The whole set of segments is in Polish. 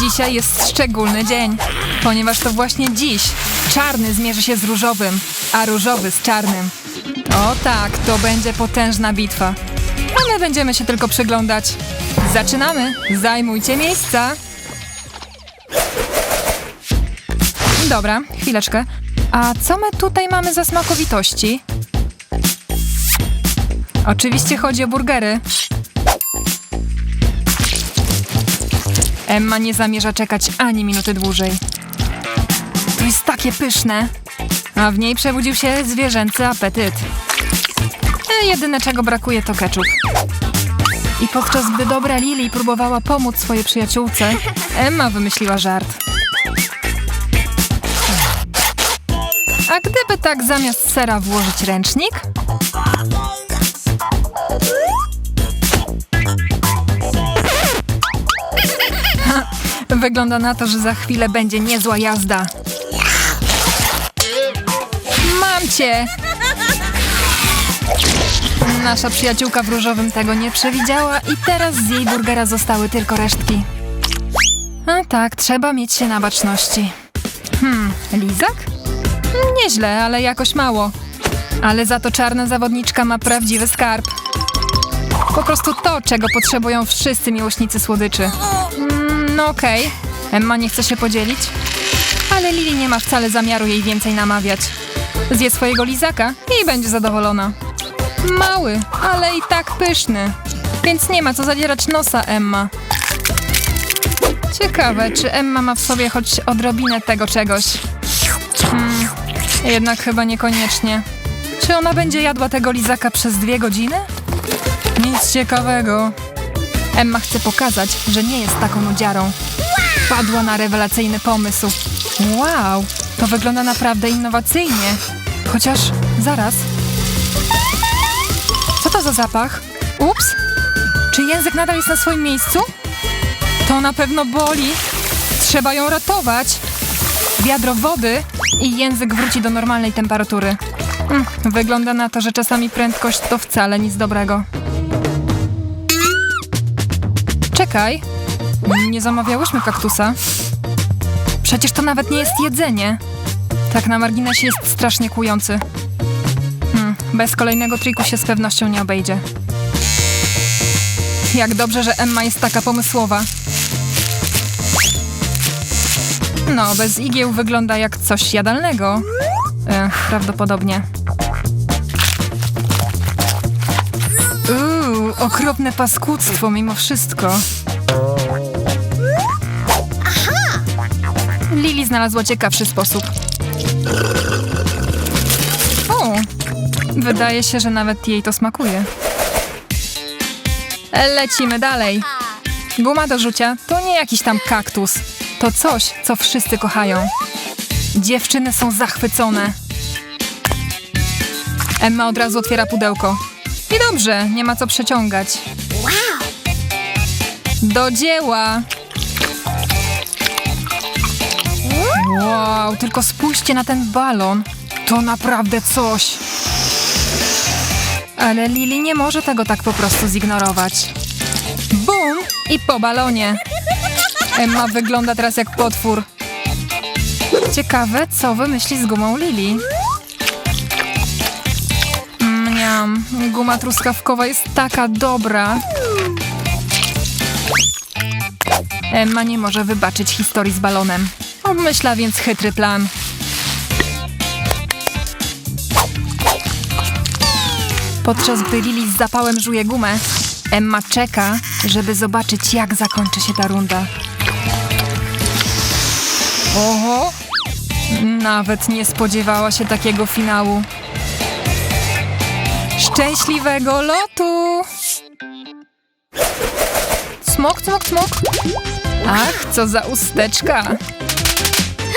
Dzisiaj jest szczególny dzień, ponieważ to właśnie dziś czarny zmierzy się z różowym, a różowy z czarnym. O tak, to będzie potężna bitwa. A my będziemy się tylko przyglądać. Zaczynamy! Zajmujcie miejsca! Dobra, chwileczkę. A co my tutaj mamy za smakowitości? Oczywiście chodzi o burgery. Emma nie zamierza czekać ani minuty dłużej. To jest takie pyszne. A w niej przebudził się zwierzęcy apetyt. E, jedyne czego brakuje to ketchup. I podczas gdy dobra Lily próbowała pomóc swojej przyjaciółce, Emma wymyśliła żart. A gdyby tak zamiast sera włożyć ręcznik? Wygląda na to, że za chwilę będzie niezła jazda. Mam cię! Nasza przyjaciółka w różowym tego nie przewidziała i teraz z jej burgera zostały tylko resztki. A tak, trzeba mieć się na baczności. Hmm, lizak? Nieźle, ale jakoś mało. Ale za to czarna zawodniczka ma prawdziwy skarb. Po prostu to, czego potrzebują wszyscy miłośnicy słodyczy. No okej. Emma nie chce się podzielić. Ale Lili nie ma wcale zamiaru jej więcej namawiać. Zje swojego lizaka i będzie zadowolona. Mały, ale i tak pyszny. Więc nie ma co zadzierać nosa, Emma. Ciekawe, czy Emma ma w sobie choć odrobinę tego czegoś. Hmm, jednak chyba niekoniecznie. Czy ona będzie jadła tego lizaka przez dwie godziny? Nic ciekawego. Emma chce pokazać, że nie jest taką nudziarą. Padła na rewelacyjny pomysł. Wow, to wygląda naprawdę innowacyjnie. Chociaż, zaraz. Co to za zapach? Ups! Czy język nadal jest na swoim miejscu? To na pewno boli. Trzeba ją ratować. Wiadro wody i język wróci do normalnej temperatury. Mm, wygląda na to, że czasami prędkość to wcale nic dobrego. Czekaj. Nie zamawiałyśmy kaktusa. Przecież to nawet nie jest jedzenie. Tak na marginesie jest strasznie kłujący. Hmm, bez kolejnego triku się z pewnością nie obejdzie. Jak dobrze, że Emma jest taka pomysłowa. No, bez igieł wygląda jak coś jadalnego. E, prawdopodobnie. Okropne paskudztwo mimo wszystko. Lili znalazła ciekawszy sposób. O, wydaje się, że nawet jej to smakuje. Lecimy dalej. Guma do rzucia to nie jakiś tam kaktus. To coś, co wszyscy kochają. Dziewczyny są zachwycone. Emma od razu otwiera pudełko. I dobrze, nie ma co przeciągać. Do dzieła! Wow, tylko spójrzcie na ten balon. To naprawdę coś. Ale Lili nie może tego tak po prostu zignorować. Bum! I po balonie. Emma wygląda teraz jak potwór. Ciekawe, co wymyśli z gumą Lili. Guma truskawkowa jest taka dobra. Emma nie może wybaczyć historii z balonem. Obmyśla więc chytry plan. Podczas gdy Lili z zapałem żuje gumę, Emma czeka, żeby zobaczyć, jak zakończy się ta runda. Oho! Nawet nie spodziewała się takiego finału. Szczęśliwego lotu! Smok, smok, smok. Ach, co za usteczka.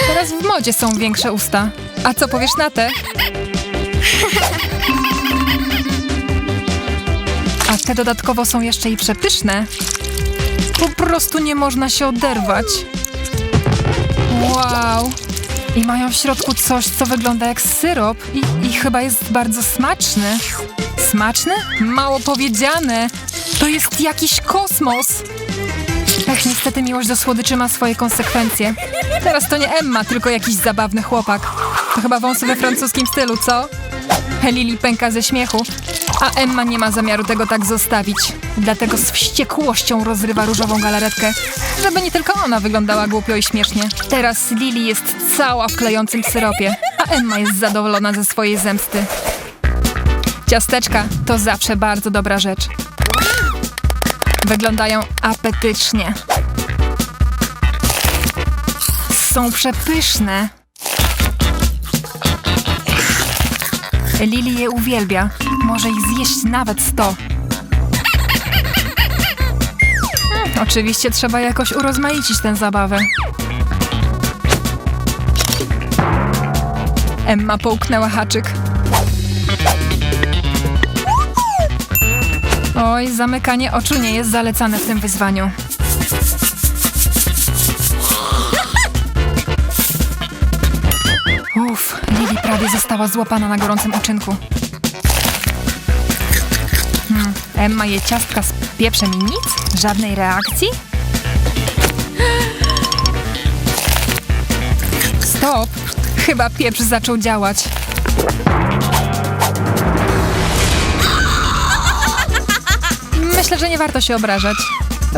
Teraz w modzie są większe usta. A co powiesz na te? A te dodatkowo są jeszcze i przepyszne. Po prostu nie można się oderwać. Wow! I mają w środku coś, co wygląda jak syrop i, i chyba jest bardzo smaczny. Smaczny? Mało powiedziane. To jest jakiś kosmos. Tak, niestety miłość do słodyczy ma swoje konsekwencje. Teraz to nie Emma, tylko jakiś zabawny chłopak. To chyba wąsy we francuskim stylu, co? Lili pęka ze śmiechu, a Emma nie ma zamiaru tego tak zostawić. Dlatego z wściekłością rozrywa różową galaretkę, żeby nie tylko ona wyglądała głupio i śmiesznie. Teraz Lili jest cała w klejącym syropie, a Emma jest zadowolona ze swojej zemsty. Ciasteczka to zawsze bardzo dobra rzecz. Wyglądają apetycznie. Są przepyszne. Lili je uwielbia. Może ich zjeść nawet sto. Oczywiście trzeba jakoś urozmaicić tę zabawę. Emma połknęła haczyk. Zamykanie oczu nie jest zalecane w tym wyzwaniu. Uff, Lili prawie została złapana na gorącym uczynku. Hmm, Emma je ciastka z pieprzem i nic? Żadnej reakcji? Stop! Chyba pieprz zaczął działać. Myślę, że nie warto się obrażać.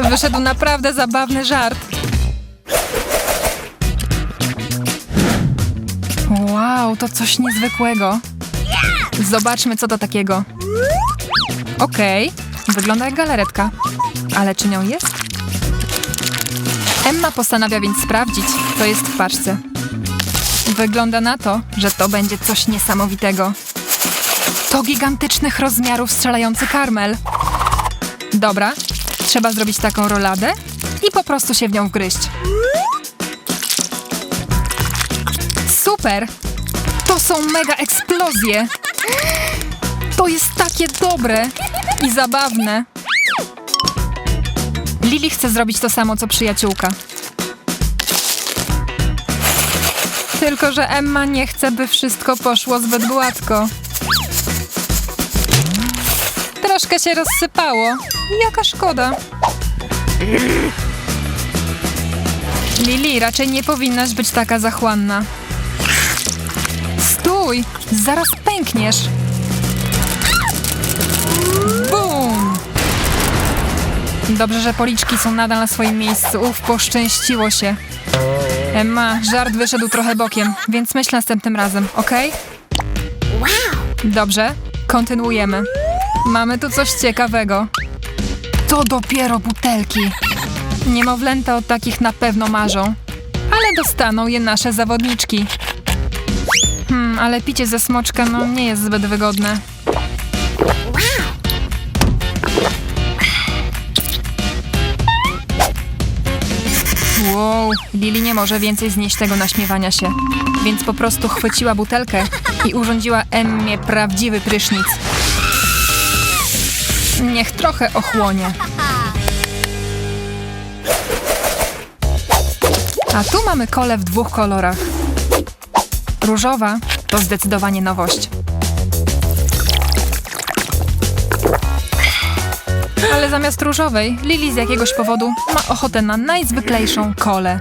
Wyszedł naprawdę zabawny żart. Wow, to coś niezwykłego. Zobaczmy, co to takiego. Okej, wygląda jak galaretka. Ale czy nią jest? Emma postanawia więc sprawdzić, co jest w paczce. Wygląda na to, że to będzie coś niesamowitego. To gigantycznych rozmiarów strzelający karmel. Dobra, trzeba zrobić taką roladę i po prostu się w nią wgryźć. Super! To są mega eksplozje! To jest takie dobre i zabawne. Lili chce zrobić to samo, co przyjaciółka. Tylko, że Emma nie chce, by wszystko poszło zbyt gładko. Troszkę się rozsypało. Jaka szkoda. Lili, raczej nie powinnaś być taka zachłanna. Stój! Zaraz pękniesz. Bum! Dobrze, że policzki są nadal na swoim miejscu. Uf, poszczęściło się. Emma, żart wyszedł trochę bokiem, więc myśl następnym razem, ok? Dobrze, kontynuujemy. Mamy tu coś ciekawego. To dopiero butelki. Niemowlęta o takich na pewno marzą. Ale dostaną je nasze zawodniczki. Hmm, ale picie ze smoczka no nie jest zbyt wygodne. Wow, Lili nie może więcej znieść tego naśmiewania się, więc po prostu chwyciła butelkę i urządziła Emmie prawdziwy prysznic. Niech trochę ochłonie. A tu mamy kole w dwóch kolorach. Różowa to zdecydowanie nowość. Ale zamiast różowej, Lili z jakiegoś powodu ma ochotę na najzwyklejszą kolę.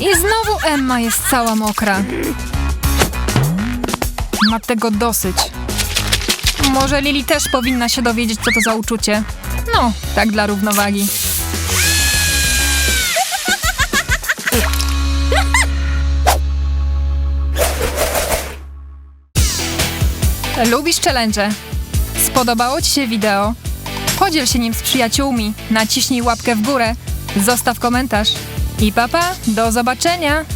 I znowu Emma jest cała mokra. Ma tego dosyć. Może Lili też powinna się dowiedzieć, co to za uczucie. No, tak dla równowagi. Lubisz challenge? Spodobało Ci się wideo? Podziel się nim z przyjaciółmi, naciśnij łapkę w górę, zostaw komentarz i papa, do zobaczenia!